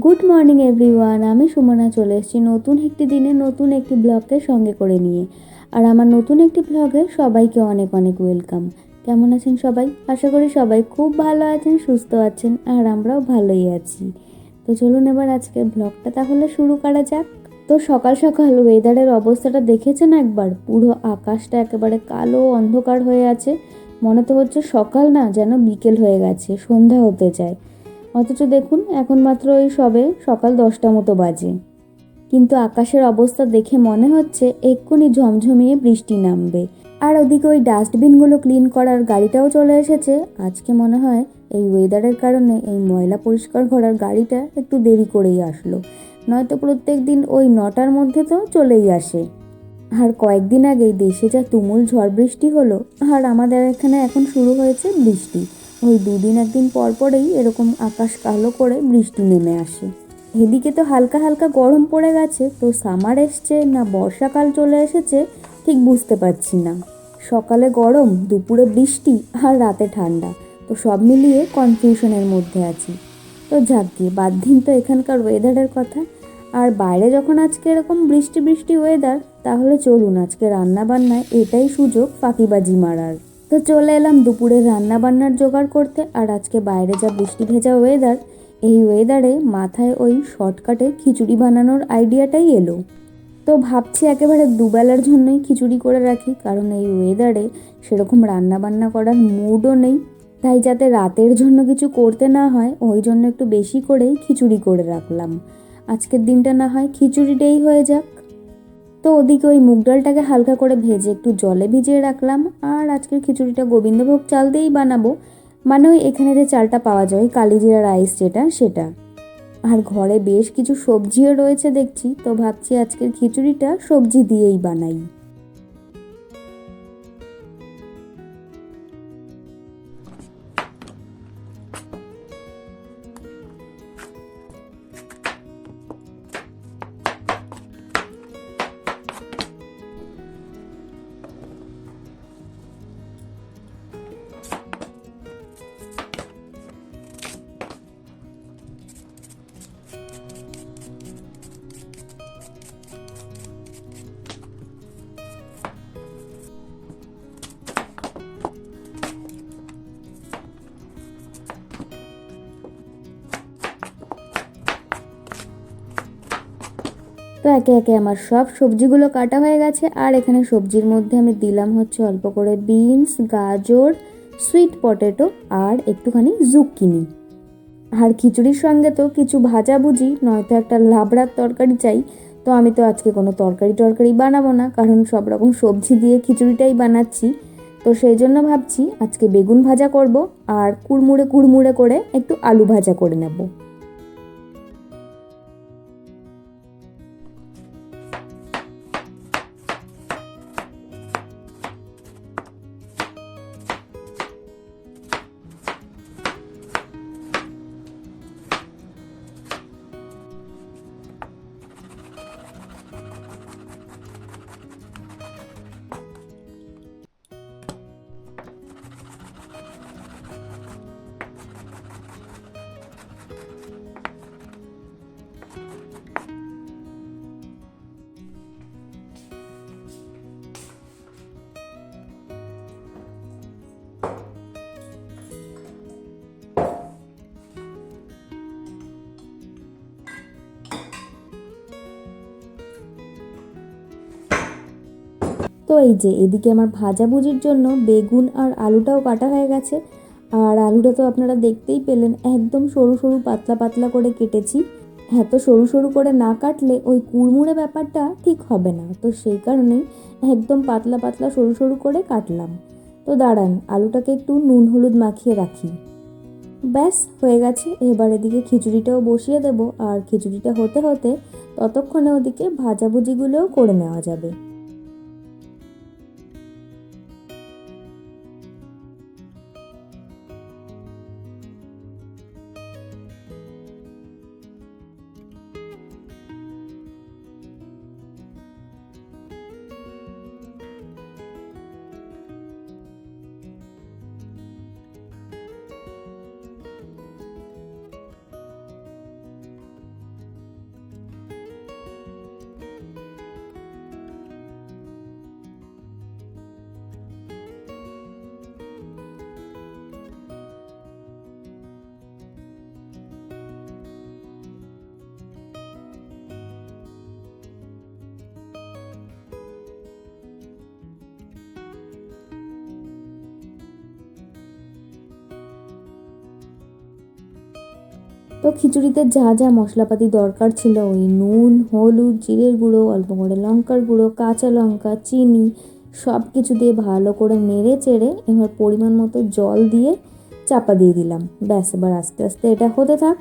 Good morning everyone আমি সুমনা চলে এসেছি নতুন একটি দিনে, নতুন একটি ব্লগকে সঙ্গে করে নিয়ে। আর আমার নতুন একটি ব্লগে সবাইকে অনেক অনেক ওয়েলকাম কেমন আছেন সবাই? আশা করি সবাই খুব ভালো আছেন, সুস্থ আছেন, আর আমরাও ভালোই আছি। তো চলুন এবার আজকের ব্লগটা তাহলে শুরু করা যাক। তো সকাল সকাল ওয়েদারের অবস্থাটা দেখেছেন একবার? পুরো আকাশটা একেবারে কালো, অন্ধকার হয়ে আছে। মনে তো হচ্ছে সকাল না, যেন বিকেল হয়ে গেছে, সন্ধ্যা হতে চায়। অথচ দেখুন, এখন মাত্র ওই সবে সকাল দশটা মতো বাজে। কিন্তু আকাশের অবস্থা দেখে মনে হচ্ছে এক্ষুনি ঝমঝমিয়ে বৃষ্টি নামবে। আর ওদিকে ওই ডাস্টবিনগুলো ক্লিন করার গাড়িটাও চলে এসেছে। আজকে মনে হয় এই ওয়েদারের কারণে এই ময়লা পরিষ্কার করার গাড়িটা একটু দেরি করেই আসলো। নয়তো প্রত্যেক দিন ওই নটার মধ্যে তো চলেই আসে। আর কয়েকদিন আগেই দেশে যা তুমুল ঝড় বৃষ্টি হলো, আর আমাদের এখানে এখন শুরু হয়েছে বৃষ্টি। ওই দুদিন একদিন পর পরেই এরকম আকাশ কালো করে বৃষ্টি নেমে আসে। এদিকে তো হালকা হালকা গরম পড়ে গেছে, তো সামার এসছে না বর্ষাকাল চলে এসেছে ঠিক বুঝতে পারছি না। সকালে গরম, দুপুরে বৃষ্টি আর রাতে ঠান্ডা, তো সব মিলিয়ে কনফিউশনের মধ্যে আছি। তো যাক গিয়ে বাদ দিন তো এখানকার ওয়েদারের কথা। আর বাইরে যখন আজকে এরকম বৃষ্টি বৃষ্টি ওয়েদার তাহলে চলুন আজকে রান্না বান্নায় এটাই সুযোগ ফাঁকিবাজি মারার। তো চলে এলাম দুপুরে রান্না বান্নার জোগাড় করতে, আর আজকে বাইরে যা বৃষ্টি ভেজা ওয়েদার এই ওয়েদারে মাথায় ওই শর্টকাটে খিচুড়ি বানানোর আইডিয়াটাই এলো। তো ভাবছি একেবারে দুবেলার জন্যই খিচুড়ি করে রাখি, কারণ এই ওয়েদারে সেরকম রান্না বান্না করার মুডও নেই। তাই যাতে রাতের জন্য কিছু করতে না হয়, ওই জন্য একটু বেশি করেই খিচুড়ি করে রাখলাম। আজকের দিনটা না হয় খিচুড়িটাই হয়ে যাক। তো ওদিকে ওই মুগ ডালটাকে হালকা করে ভেজে একটু জলে ভিজিয়ে রাখলাম। আর আজকের খিচুড়িটা গোবিন্দভোগ চাল দিয়েই বানাবো। মানে ওই এখানে যে চালটা পাওয়া যায় কালিজিরা রাইস যেটা, সেটা। আর ঘরে বেশ কিছু সবজিও রয়েছে দেখছি, তো ভাবছি আজকের খিচুড়িটা সবজি দিয়েই বানাই। একে একে আমার সব সবজিগুলো কাটা হয়ে গেছে। আর এখানে সবজির মধ্যে আমি দিলাম হচ্ছে অল্প করে বিনস, গাজর সুইট পটেটো আর একটুখানি জুক্কিনি আর খিচুড়ির সঙ্গে তো কিছু ভাজাভুজি নয়তো একটা লাবড়ার তরকারি চাই। তো আমি তো আজকে কোনো তরকারি টরকারি বানাবো না, কারণ সব রকম সবজি দিয়ে খিচুড়িটাই বানাচ্ছি। তো সেই জন্য ভাবছি আজকে বেগুন ভাজা করব, আর কুড়মুড়ে কুড়মুড়ে করে একটু আলু ভাজা করে নেব। তো এই যে, এদিকে আমার ভাজাভুজির জন্য বেগুন আর আলুটাও কাটা হয়ে গেছে। আর আলুটা তো আপনারা দেখতেই পেলেন, একদম সরু সরু পাতলা পাতলা করে কেটেছি। হ্যাঁ তো সরু সরু করে না কাটলে ওই কুড়মুড়ে ব্যাপারটা ঠিক হবে না। তো সেই কারণেই একদম পাতলা পাতলা সরু সরু করে কাটলাম। তো দাঁড়ান, আলুটাকে একটু নুন হলুদ মাখিয়ে রাখি। ব্যাস, হয়ে গেছে। এবার এদিকে খিচুড়িটাও বসিয়ে দেব। আর খিচুড়িটা হতে হতে ততক্ষণে ওদিকে ভাজাভুজিগুলোও করে নেওয়া যাবে। তো খিচুড়িতে যা যা মশলাপাতি দরকার ছিল, ওই নুন, হলুদ, জিরের গুঁড়ো, অল্প করে লঙ্কার গুঁড়ো, কাঁচা লঙ্কা, চিনি সব কিছু দিয়ে ভালো করে নেড়ে চেড়ে এবার পরিমাণ মতো জল দিয়ে চাপা দিয়ে দিলাম। ব্যাস, এবার আস্তে আস্তে এটা হতে থাক।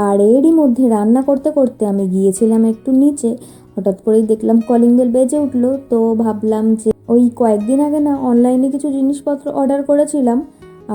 আর এরই মধ্যে রান্না করতে করতে আমি গিয়েছিলাম একটু নিচে, হঠাৎ করেই দেখলাম কলিং বেল বেজে উঠল, তো ভাবলাম যে ওই কয়েকদিন আগে না অনলাইনে কিছু জিনিসপত্র অর্ডার করেছিলাম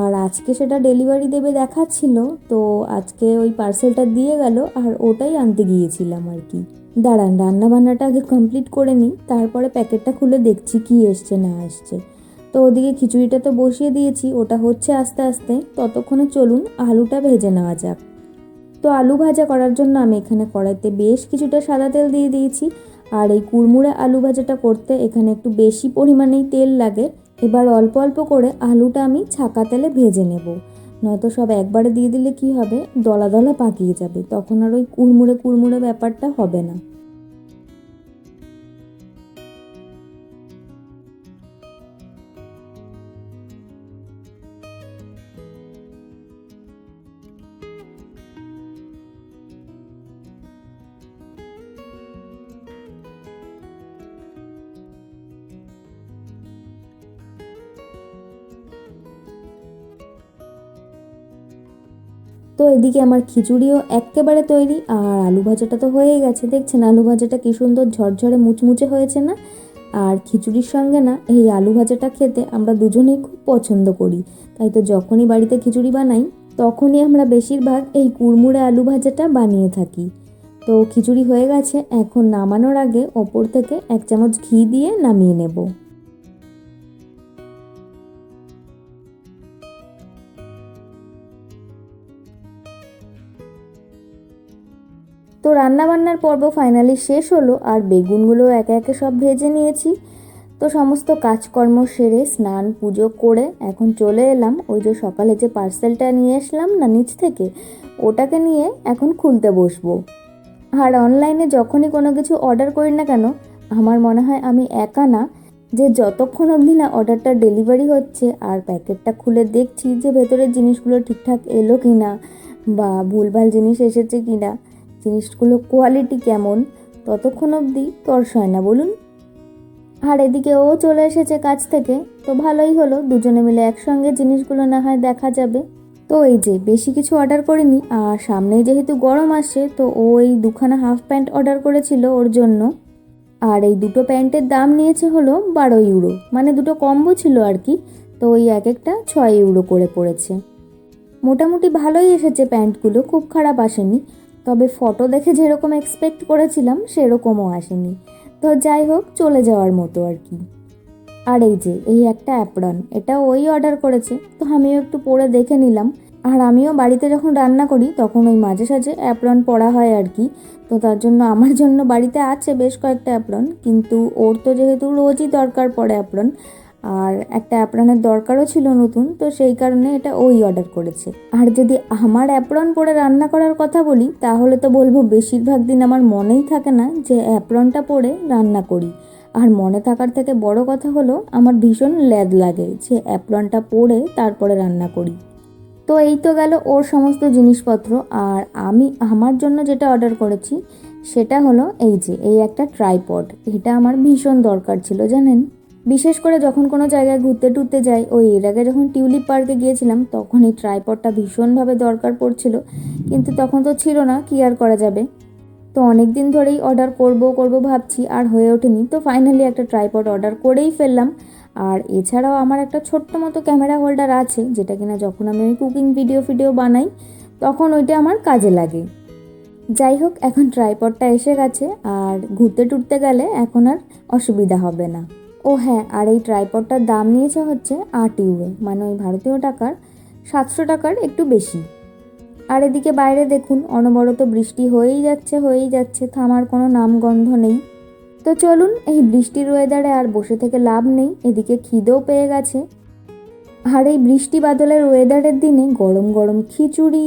আর আজকে সেটা ডেলিভারি দেবে দেখাচ্ছিল, তো আজকে ওই পার্সেলটা দিয়ে গেল আর ওটাই আনতে গিয়েছিলাম আর কি। দাঁড়ান রান্না বান্নাটা আগে কমপ্লিট করে নিই, তারপরে প্যাকেটটা খুলে দেখছি কি এসছে না আসছে তো ওদিকে খিচুড়িটা তো বসিয়ে দিয়েছি, ওটা হচ্ছে আস্তে আস্তে, ততক্ষণে চলুন আলুটা ভেজে নেওয়া যাক। তো আলু ভাজা করার জন্য আমি এখানে কড়াইতে বেশ কিছুটা সাদা তেল দিয়ে দিয়েছি, আর এই কুড়মুড়ে আলু ভাজাটা করতে এখানে একটু বেশি পরিমাণেই তেল লাগে এবার অল্প অল্প করে আলুটা আমি ছাকা তেলে ভেজে নেব। নয়তো সব একবারে দিয়ে দিলে কি হবে? দলা দলা পাকিয়ে যাবে। তখন আর ওই কুড়মুড়ে কুড়মুড়ে ব্যাপারটা হবে না। তো এদিকে আমার খিচুড়িও একেবারে তৈরি আর আলু ভাজাটা তো হয়েই গেছে। দেখছেন আলু ভাজাটা কি সুন্দর ঝরঝরে মুচমুচে হয়েছে না? আর খিচুড়ির সঙ্গে না, এই আলু ভাজাটা খেতে আমরা দুজনেই খুব পছন্দ করি। তাই তো যখনই বাড়িতে খিচুড়ি বানাই, তখনই আমরা বেশিরভাগ এই কুড়মুড়ে আলু ভাজাটা বানিয়ে থাকি। তো খিচুড়ি হয়ে গেছে, এখন নামানোর আগে ওপর থেকে এক চামচ ঘি দিয়ে নামিয়ে নেব। রান্নাবান্নার পর্ব ফাইনালি শেষ হলো, আর বেগুনগুলো একে একে সব ভেজে নিয়েছি। তো সমস্ত কাজকর্ম সেরে স্নান, পুজো করে এখন চলে এলাম। ওই যে সকালে যে পার্সেলটা নিয়ে আসলাম না নিচ থেকে, ওটাকে নিয়ে এখন খুলতে বসবো। আর অনলাইনে যখনই কোনো কিছু অর্ডার করি না কেন, আমার মনে হয় আমি একা না, যে যতক্ষণ অবধি না অর্ডারটা ডেলিভারি হচ্ছে, আর প্যাকেটটা খুলে দেখছি যে ভেতরের জিনিসগুলো ঠিকঠাক এলো কি না বা ভুলভাল জিনিস এসেছে কি না জিনিসগুলো কোয়ালিটি কেমন, ততক্ষণ অবধি তর্স হয় না, বলুন। আর এদিকে ও চলে এসেছে কাছ থেকে, তো ভালোই হলো, দুজনে মিলে একসঙ্গে জিনিসগুলো না হয় দেখা যাবে। তো এই যে, বেশি কিছু অর্ডার করিনি, আর সামনেই যেহেতু গরম আসছে, তো ও এই দুখানা হাফ প্যান্ট অর্ডার করেছিল ওর জন্য। আর এই দুটো প্যান্টের দাম নিয়েছে হলো বারো ইউরো মানে দুটো কম্বো ছিল আর কি, তো ওই এক একটা ছয় ইউরো করে পড়েছে। মোটামুটি ভালোই এসেছে প্যান্টগুলো, খুব খারাপ আসেনি। তবে ফটো দেখে যেরকম এক্সপেক্ট করেছিলাম, সেরকমও আসেনি। তো যাই হোক, চলে যাওয়ার মতো আর কি। আর এই যে, এই একটা অ্যাপ্রন এটা ওই অর্ডার করেছে। তো আমিও একটু পরে দেখে নিলাম। আর আমিও বাড়িতে যখন রান্না করি, তখন ওই মাঝে সাঝে অ্যাপ্রন পরা হয় আর কি। তো তার জন্য আমার জন্য বাড়িতে আছে বেশ কয়েকটা অ্যাপ্রন কিন্তু ওর তো যেহেতু রোজই দরকার পড়ে অ্যাপ্রন আর একটা অ্যাপ্রনের দরকারও ছিল নতুন, তো সেই কারণে এটা ওই অর্ডার করেছে। আর যদি আমার অ্যাপ্রন পরে রান্না করার কথা বলি, তাহলে তো বলব বেশিরভাগ দিন আমার মনেই থাকে না যে অ্যাপ্রনটা পরে রান্না করি। আর মনে থাকার থেকে বড় কথা হলো, আমার ভীষণ ল্যাদ লাগে যে অ্যাপ্রনটা পরে তারপরে রান্না করি। তো এই তো গেল ওর সমস্ত জিনিসপত্র, আর আমি আমার জন্য যেটা অর্ডার করেছি, সেটা হলো এই যে, এই একটা ট্রাইপড। এটা আমার ভীষণ দরকার ছিল, জানেন? বিশেষ করে যখন কোনো জায়গায় ঘুরতে টুরতে যাই, ওই এর আগে যখন টিউলিপ পার্কে গিয়েছিলাম, তখন এই ট্রাইপডটা ভীষণভাবে দরকার পড়ছিল। কিন্তু তখন তো ছিল না, কি আর করা যাবে? তো অনেক দিন ধরেই অর্ডার করব করব ভাবছি, আর হয়ে ওঠেনি। তো ফাইনালি একটা ট্রাইপড অর্ডার করেই ফেললাম। আর এছাড়াও আমার একটা ছোট্ট মতো ক্যামেরা হোল্ডার আছে, যেটা কিনা যখন আমি ওই কুকিং ভিডিও ফিডিও বানাই, তখন ওইটা আমার কাজে লাগে। যাই হোক, এখন ট্রাইপডটা এসে গেছে, আর ঘুরতে টুরতে গেলে এখন আর অসুবিধা হবে না। ও হ্যাঁ আর এই ট্রাইপডটার দাম নিয়েছে হচ্ছে আট ইউরো মানে ওই ভারতীয় টাকার সাতশো টাকার একটু বেশি। আর এদিকে বাইরে দেখুন, অনবরত বৃষ্টি হয়েই যাচ্ছে হয়েই যাচ্ছে, থামার কোনো নামগন্ধ নেই। তো চলুন, এই বৃষ্টির ওয়েদারে আর বসে থেকে লাভ নেই, এদিকে খিদেও পেয়ে গেছে। আর এই বৃষ্টি বাদলের ওয়েদারের দিনে গরম গরম খিচুড়ি,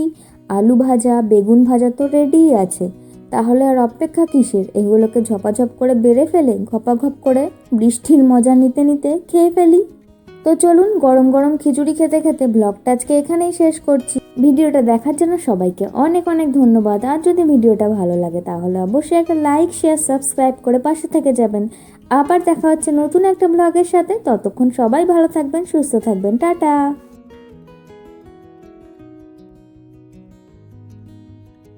আলু ভাজা, বেগুন ভাজা তো রেডিই আছে। তাহলে আর অপেক্ষা কিসের? এগুলোকে ঝপাঝপ করে বেড়ে ফেলে, ঘপাঘপ করে বৃষ্টির মজা নিতে নিতে খেয়ে ফেলি। তো চলুন গরম গরম খিচুড়ি খেতে খেতে ব্লগটা আজকে এখানেই শেষ করছি। ভিডিওটা দেখার জন্য সবাইকে অনেক অনেক ধন্যবাদ। আর যদি ভিডিওটা ভালো লাগে, তাহলে অবশ্যই একটা লাইক শেয়ার সাবস্ক্রাইব করে পাশে থেকে যাবেন। আবার দেখা হচ্ছে নতুন একটা ব্লগের সাথে। ততক্ষণ সবাই ভালো থাকবেন, সুস্থ থাকবেন। টাটা!